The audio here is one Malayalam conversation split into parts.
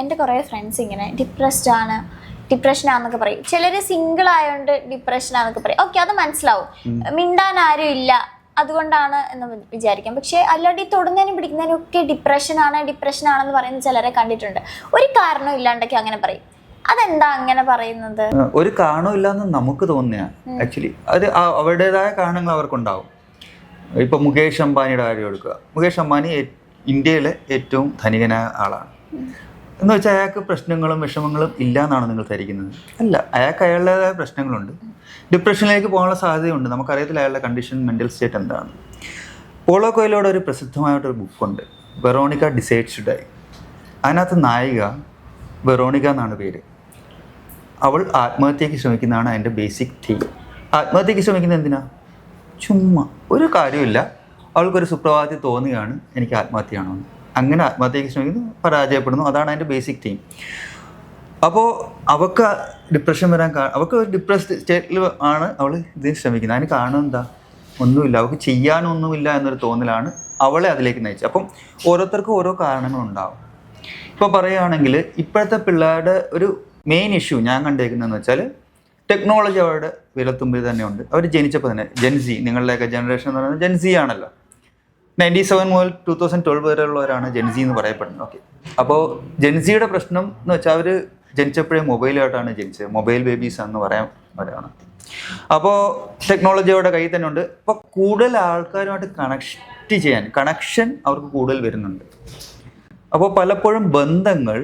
എന്റെ കുറേ ഫ്രണ്ട്സ് ഇങ്ങനെ ഡിപ്രസ്ഡ് ആണ് ഡിപ്രഷനാന്നൊക്കെ പറയും. ചിലർ സിംഗിൾ ആയതുകൊണ്ട് ഡിപ്രഷനാന്നൊക്കെ പറയും. ഓക്കെ അത് മനസ്സിലാവും. മിണ്ടാൻ ആരും ഇല്ല അതുകൊണ്ടാണ് എന്ന് വിചാരിക്കാം. പക്ഷേ അല്ലാണ്ട് ഈ തൊടുന്നതിനും പിടിക്കുന്നതിനും ഒക്കെ ഡിപ്രഷനാണ് ഡിപ്രഷനാണെന്ന് പറയുന്ന ചിലരെ കണ്ടിട്ടുണ്ട്. ഒരു കാരണം ഇല്ലാണ്ടൊക്കെ അങ്ങനെ പറയും. അതെന്താ അങ്ങനെ പറയുന്നത്? ഒരു ഒരു കാരണമില്ലാന്ന് നമുക്ക് തോന്നിയ ആക്ച്വലി അത് അവരുടേതായ കാരണങ്ങൾ അവർക്കുണ്ടാവും. ഇപ്പൊ മുകേഷ് അംബാനിയുടെ കാര്യം എടുക്കുക. മുകേഷ് അംബാനി ഇന്ത്യയിലെ ഏറ്റവും ധനികനായ ആളാണ്. എന്ന് വെച്ചാൽ അയാൾക്ക് പ്രശ്നങ്ങളും വിഷമങ്ങളും ഇല്ല എന്നാണ് നിങ്ങൾ ധരിക്കുന്നത്. അല്ല അയാൾക്ക് അയാളുടേതായ പ്രശ്നങ്ങളുണ്ട്. ഡിപ്രഷനിലേക്ക് പോകാനുള്ള സാധ്യതയുണ്ട്. നമുക്കറിയത്തില്ല അയാളുടെ കണ്ടീഷൻ മെന്റൽ സ്റ്റേറ്റ് എന്താണ്. പോളോ കൊയിലോടെ ഒരു പ്രസിദ്ധമായിട്ടൊരു ബുക്കുണ്ട്. Veronika decides die. അതിനകത്ത് നായിക വെറോണിക്ക എന്നാണ് പേര്. അവൾ ആത്മഹത്യക്ക് ശ്രമിക്കുന്നതാണ് അതിന്റെ ബേസിക് തീം ആത്മഹത്യക്ക് ശ്രമിക്കുന്നത് എന്തിനാ? ചുമ്മാ. ഒരു കാര്യമില്ല അവൾക്കൊരു സുപ്രഭാതത്തിൽ തോന്നുകയാണ് എനിക്ക് ആത്മഹത്യയാണെന്ന് അങ്ങനെ ആത്മഹത്യക്ക് ശ്രമിക്കുന്നു പരാജയപ്പെടുന്നു. അതാണ് അതിന്റെ ബേസിക് തീം അപ്പോൾ അവൾക്ക് ഡിപ്രഷൻ വരാൻ അവൾക്ക് ഒരു ഡിപ്രസ്ഡ് സ്റ്റേറ്റിൽ ആണ് അവൾ ഇത് ശ്രമിക്കുന്നത്. അതിന് കാരണം എന്താ? ഒന്നുമില്ല. അവൾക്ക് ചെയ്യാനൊന്നുമില്ല എന്നൊരു തോന്നലാണ് അവളെ അതിലേക്ക് നയിച്ചത്. അപ്പം ഓരോരുത്തർക്കും ഓരോ കാരണങ്ങളുണ്ടാവും ഇപ്പോൾ പറയുകയാണെങ്കിൽ ഇപ്പോഴത്തെ പിള്ളേരുടെ ഒരു മെയിൻ ഇഷ്യൂ ഞാൻ കണ്ടേക്കുന്നതെന്ന് വെച്ചാൽ ടെക്നോളജി അവരുടെ വിരത്തുമ്പിൽ തന്നെയുണ്ട് അവർ ജനിച്ചപ്പോൾ തന്നെ ജെൻസി നിങ്ങളുടെയൊക്കെ ജനറേഷൻ എന്ന് പറയുന്നത് ജെൻസി ആണല്ലോ. നയന്റി സെവൻ മുതൽ ടൂ തൗസൻഡ് ട്വൽവ് വരെയുള്ളവരാണ് ജെൻസി എന്ന് പറയപ്പെടുന്നത്. ഓക്കെ അപ്പോൾ ജെൻസിയുടെ പ്രശ്നം എന്ന് വെച്ചാൽ അവർ ജനിച്ചപ്പോഴേ മൊബൈലായിട്ടാണ് ജനിച്ചത്. മൊബൈൽ ബേബീസ് എന്ന് പറയാൻ വരെയാണ് അപ്പോൾ ടെക്നോളജി അവരുടെ കയ്യിൽ തന്നെ ഉണ്ട്. അപ്പോൾ കൂടുതൽ ആൾക്കാരുമായിട്ട് കണക്ട് ചെയ്യാൻ കണക്ഷൻ അവർക്ക് കൂടുതൽ വരുന്നുണ്ട്. അപ്പോൾ പലപ്പോഴും ബന്ധങ്ങൾ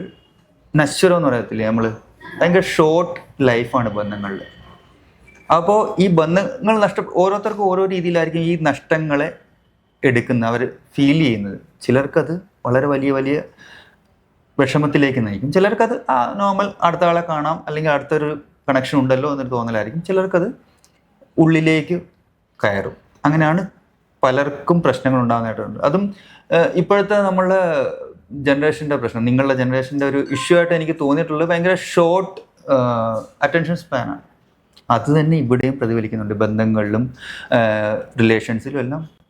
നശ്വരം എന്ന് പറയത്തില്ലേ നമ്മൾ ഭയങ്കര ഷോർട്ട് ലൈഫാണ് ബന്ധങ്ങളിൽ അപ്പോൾ ഈ ബന്ധങ്ങൾ നഷ്ട ഓരോരുത്തർക്കും ഓരോ രീതിയിലായിരിക്കും ഈ നഷ്ടങ്ങളെ എടുക്കുന്ന അവർ ഫീൽ ചെയ്യുന്നത്. ചിലർക്കത് വളരെ വലിയ വലിയ വിഷമത്തിലേക്ക് നയിക്കും. ചിലർക്കത് ആ നോർമൽ അടുത്ത ആളെ കാണാം അല്ലെങ്കിൽ അടുത്തൊരു കണക്ഷൻ ഉണ്ടല്ലോ എന്നൊരു തോന്നലായിരിക്കും. ചിലർക്കത് ഉള്ളിലേക്ക് കയറും. അങ്ങനെയാണ് പലർക്കും പ്രശ്നങ്ങൾ ഉണ്ടാകുന്നതായിട്ടുണ്ട്. അതും ഇപ്പോഴത്തെ നമ്മളുടെ ജനറേഷന്റെ പ്രശ്നം. നിങ്ങളുടെ ജനറേഷന്റെ ഒരു ഇഷ്യൂ ആയിട്ട് എനിക്ക് തോന്നിയിട്ടുള്ളത് ഭയങ്കര ഷോർട്ട് അറ്റൻഷൻ സ്പാനാണ് അത് തന്നെ ഇവിടെയും പ്രതിഫലിക്കുന്നുണ്ട്. ബന്ധങ്ങളിലും റിലേഷൻസിലും എല്ലാം.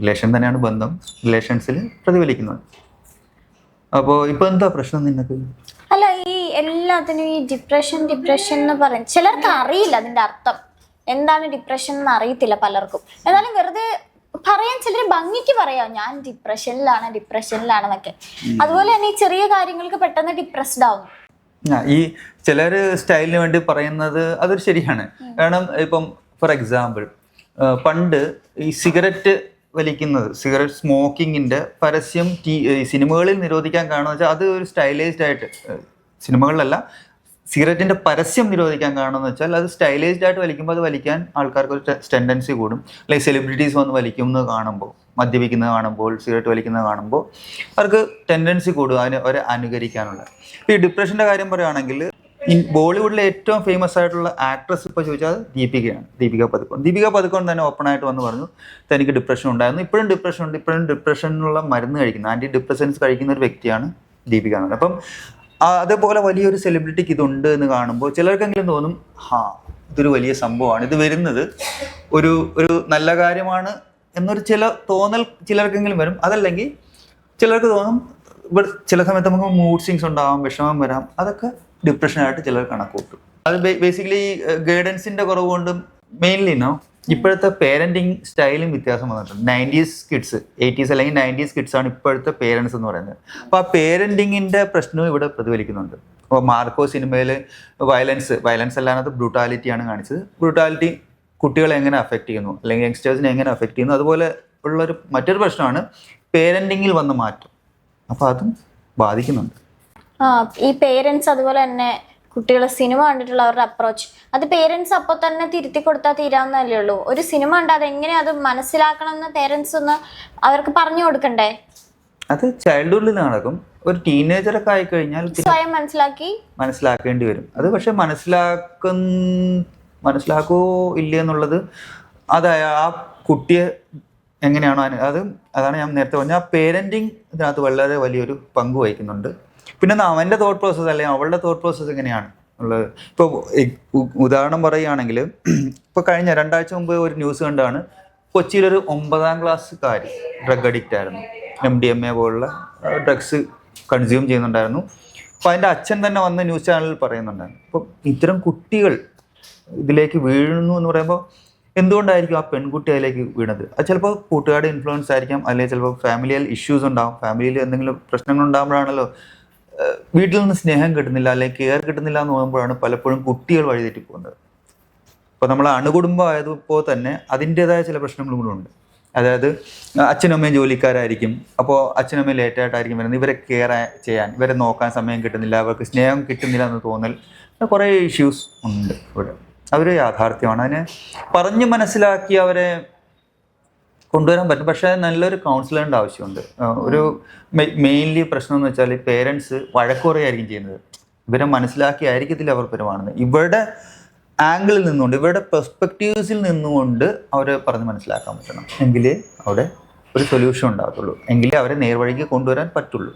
റിലേഷൻ തന്നെയാണ് ബന്ധം. റിലേഷൻസിൽ പ്രതിഫലിക്കുന്നത് അപ്പോൾ ഇപ്പോൾ എന്താ പ്രശ്നം നിനക്ക്? അല്ല ഈ എല്ലാത്തിനും ഈ ഡിപ്രഷൻ ഡിപ്രഷൻ എന്ന് പറയും. ചിലർക്ക് അറിയില്ല അതിന്റെ അർത്ഥം. എന്താണ് ഡിപ്രഷൻ എന്ന് അറിയത്തില്ല പലർക്കും. എന്നാലും വെറുതെ പറയാൻ ചിലർ ഭംഗിക്ക് പറയാം ഞാൻ ഡിപ്രഷനിലാണ് ഡിപ്രഷനിലാണെന്നൊക്കെ അതുപോലെ തന്നെ ഈ ചെറിയ കാര്യങ്ങൾക്ക് പെട്ടെന്ന് ഡിപ്രസ്ഡ് ആവും. ഈ ചിലർ സ്റ്റൈലിന് വേണ്ടി പറയുന്നത് അതൊരു ശരിയാണ്. കാരണം ഇപ്പം ഫോർ എക്സാമ്പിൾ പണ്ട് ഈ സിഗരറ്റ് വലിക്കുന്നത്. സിഗരറ്റ് സ്മോക്കിങ്ങിന്റെ പരസ്യം ടി സിനിമകളിൽ നിരോധിക്കാൻ കാണുക വെച്ചാൽ അത് ഒരു സ്റ്റൈലൈസ്ഡ് ആയിട്ട് സിനിമകളിലല്ല സിഗരറ്റിന്റെ പരസ്യം നിരോധിക്കാൻ കാണുമെന്ന് വെച്ചാൽ അത് സ്റ്റൈലൈസ്ഡ് ആയിട്ട് വലിക്കുമ്പോൾ അത് വലിക്കാൻ ആൾക്കാർക്ക് ഒരു ടെൻഡൻസി കൂടും. ലൈക്ക് സെലിബ്രിറ്റീസ് വന്ന് വലിക്കുന്നത് കാണുമ്പോൾ മദ്യപിക്കുന്നത് കാണുമ്പോൾ സിഗരറ്റ് വലിക്കുന്നത് കാണുമ്പോൾ അവർക്ക് ടെൻഡൻസി കൂടും അതിന് അവരെ അനുകരിക്കാനുള്ള. ഈ ഡിപ്രഷന്റെ കാര്യം പറയുകയാണെങ്കിൽ ബോളിവുഡിലെ ഏറ്റവും ഫേമസ് ആയിട്ടുള്ള ആക്ട്രസ് ഇപ്പോൾ ചോദിച്ചാൽ ദീപികയാണ്. ദീപിക പതുക്കോൺ ദീപിക പതുക്കോൺ തന്നെ ഓപ്പൺ ആയിട്ട് വന്ന് പറഞ്ഞു തനിക്ക് ഡിപ്രഷൻ ഉണ്ടായിരുന്നു. ഇപ്പോഴും ഡിപ്രഷൻ ഉണ്ട്. ഇപ്പോഴും ഡിപ്രഷനുള്ള മരുന്ന് കഴിക്കുന്ന. ആന്റി ഡിപ്രസൻസ് കഴിക്കുന്ന ഒരു വ്യക്തിയാണ് ദീപിക എന്ന് പറയുന്നത്. അപ്പം അതേപോലെ വലിയൊരു സെലിബ്രിറ്റിക്ക് ഇതുണ്ട് എന്ന് കാണുമ്പോൾ ചിലർക്കെങ്കിലും തോന്നും ഹാ ഇതൊരു വലിയ സംഭവമാണ്. ഇത് വരുന്നത് ഒരു ഒരു നല്ല കാര്യമാണ് എന്നൊരു ചില തോന്നൽ ചിലർക്കെങ്കിലും വരും. അതല്ലെങ്കിൽ ചിലർക്ക് തോന്നും ഇവിടെ ചില സമയത്ത് നമുക്ക് മൂഡ് സിങ്സ് ഉണ്ടാവാം വിഷമം വരാം അതൊക്കെ ഡിപ്രഷനായിട്ട് ചിലർ കണക്കൂട്ടും. അത് ബേസിക്കലി ഗൈഡൻസിന്റെ കുറവ് കൊണ്ടും മെയിൻലി നോ ഇപ്പോഴത്തെ പേരന്റിങ് സ്റ്റൈലും വ്യത്യാസം വന്നിട്ടുണ്ട്. നയന്റീസ് കിഡ്സ് എയ്റ്റീസ് അല്ലെങ്കിൽ നയന്റീസ് കിഡ്സ് ആണ് ഇപ്പോഴത്തെ പേരൻസ് എന്ന് പറയുന്നത്. അപ്പോൾ ആ പേരന്റിങ്ങിന്റെ പ്രശ്നവും ഇവിടെ പ്രതിഫലിക്കുന്നുണ്ട്. അപ്പോൾ മാർക്കോ സിനിമയിൽ വയലൻസ് വയലൻസ് അല്ലാതെ ബ്രൂട്ടാലിറ്റിയാണ് കാണിച്ചത്. ബ്രൂട്ടാലിറ്റി കുട്ടികളെ എങ്ങനെ അഫക്റ്റ് ചെയ്യുന്നു? അല്ലെങ്കിൽ യങ്സ്റ്റേഴ്സിനെ എങ്ങനെ അഫക്റ്റ് ചെയ്യുന്നു? അതുപോലെ ഉള്ളൊരു മറ്റൊരു പ്രശ്നമാണ് പേരന്റിങ്ങിൽ വന്ന മാറ്റം. അപ്പോൾ അതും ബാധിക്കുന്നുണ്ട്. ആ ഈ പേരൻസ് അതുപോലെ തന്നെ കുട്ടികളെ സിനിമ കണ്ടിട്ടുള്ള അവരുടെ അപ്രോച്ച് അത് പേരൻസ് അപ്പോൾ തന്നെ തിരുത്തി കൊടുത്താൽ തീരാവുന്നതല്ലേ ഉള്ളൂ. ഒരു സിനിമ ഉണ്ട് അത് എങ്ങനെ അത് മനസ്സിലാക്കണം എന്ന് പേരൻസ് ഒന്ന് അവർക്ക് പറഞ്ഞു കൊടുക്കണ്ടേ? അത് ചൈൽഡ്ഹുഡിൽ നടക്കും. ഒരു ടീനേജറൊക്കെ ആയി കഴിഞ്ഞാൽ സ്വയം മനസ്സിലാക്കി? മനസ്സിലാക്കേണ്ടി വരും. അത് പക്ഷെ മനസ്സിലാക്കുന്ന മനസ്സിലാക്കുമോ ഇല്ലെന്നുള്ളത് എന്നുള്ളത് അത് ആ കുട്ടിയെ എങ്ങനെയാണോ അത് അതാണ് ഞാൻ നേരത്തെ പറഞ്ഞ ആ പേരന്റിങ് ഇതിനകത്ത് വളരെ വലിയൊരു പങ്ക് വഹിക്കുന്നുണ്ട്. പിന്നെ അവന്റെ തോട്ട് പ്രോസസ്സ് അല്ലെങ്കിൽ അവളുടെ തോട്ട് പ്രോസസ്സ് എങ്ങനെയാണ് ഉള്ളത്? ഇപ്പോൾ ഉദാഹരണം പറയുകയാണെങ്കിൽ ഇപ്പോൾ കഴിഞ്ഞ രണ്ടാഴ്ച മുമ്പ് ഒരു ന്യൂസ് കണ്ടാണ് കൊച്ചിയിലൊരു ഒമ്പതാം ക്ലാസ്സുകാരി ഡ്രഗ് അഡിക്റ്റ് ആയിരുന്നു. എം ഡി എം എ പോലുള്ള ഡ്രഗ്സ് കൺസ്യൂം ചെയ്യുന്നുണ്ടായിരുന്നു. അപ്പോൾ അതിന്റെ അച്ഛൻ തന്നെ വന്ന് ന്യൂസ് ചാനലിൽ പറയുന്നുണ്ടായിരുന്നു. അപ്പം ഇത്തരം കുട്ടികൾ ഇതിലേക്ക് വീഴുന്നു എന്ന് പറയുമ്പോൾ എന്തുകൊണ്ടായിരിക്കും ആ പെൺകുട്ടി അതിലേക്ക് വീണത്? അത് ചിലപ്പോൾ കൂട്ടുകാരുടെ ഇൻഫ്ലുവൻസ് ആയിരിക്കാം അല്ലെങ്കിൽ ചിലപ്പോൾ ഫാമിലിയൽ ഇഷ്യൂസ് ഉണ്ടാകും ഫാമിലിയിൽ എന്തെങ്കിലും പ്രശ്നങ്ങൾ ഉണ്ടാകുമ്പോഴാണല്ലോ വീട്ടിൽ നിന്ന് സ്നേഹം കിട്ടുന്നില്ല അല്ലെങ്കിൽ കെയർ കിട്ടുന്നില്ല എന്ന് പറയുമ്പോഴാണ് പലപ്പോഴും കുട്ടികൾ വഴിതെറ്റി പോകുന്നത്. ഇപ്പോൾ നമ്മൾ അണുകുടുംബം ആയതുപോലെ തന്നെ അതിന്റെതായ ചില പ്രശ്നങ്ങളും കൂടെ ഉണ്ട്. അതായത് അച്ഛനമ്മയും ജോലിക്കാരായിരിക്കും അപ്പോൾ അച്ഛനമ്മയും ലേറ്റായിട്ടായിരിക്കും വരുന്നത്. ഇവരെ കെയർ ചെയ്യാൻ ഇവരെ നോക്കാൻ സമയം കിട്ടുന്നില്ല അവർക്ക് സ്നേഹം കിട്ടുന്നില്ല എന്ന് തോന്നൽ കുറേ ഇഷ്യൂസ് ഉണ്ട് ഇവിടെ. അതൊരു യാഥാർത്ഥ്യമാണ്. അതിനെ പറഞ്ഞു മനസ്സിലാക്കി അവരെ കൊണ്ടുവരാൻ പറ്റും. പക്ഷേ നല്ലൊരു കൗൺസിലറിന്റെ ആവശ്യമുണ്ട്. ഒരു മെയിൻലി പ്രശ്നം എന്ന് വെച്ചാൽ പേരൻസ് വഴക്കുറയായിരിക്കും ചെയ്യുന്നത്. ഇവരെ മനസ്സിലാക്കി ആയിരിക്കത്തില്ല അവർ പെരുമാറുന്നത്. ഇവരുടെ ആംഗിളിൽ നിന്നുകൊണ്ട് ഇവരുടെ പെർസ്പെക്റ്റീവ്സിൽ നിന്നുകൊണ്ട് അവരെ പറഞ്ഞ് മനസ്സിലാക്കാൻ പറ്റണം. എങ്കിലേ അവിടെ ഒരു സൊല്യൂഷൻ ഉണ്ടാകത്തുള്ളൂ. എങ്കിലേ അവരെ നേർവഴിക്ക് കൊണ്ടുവരാൻ പറ്റുള്ളൂ.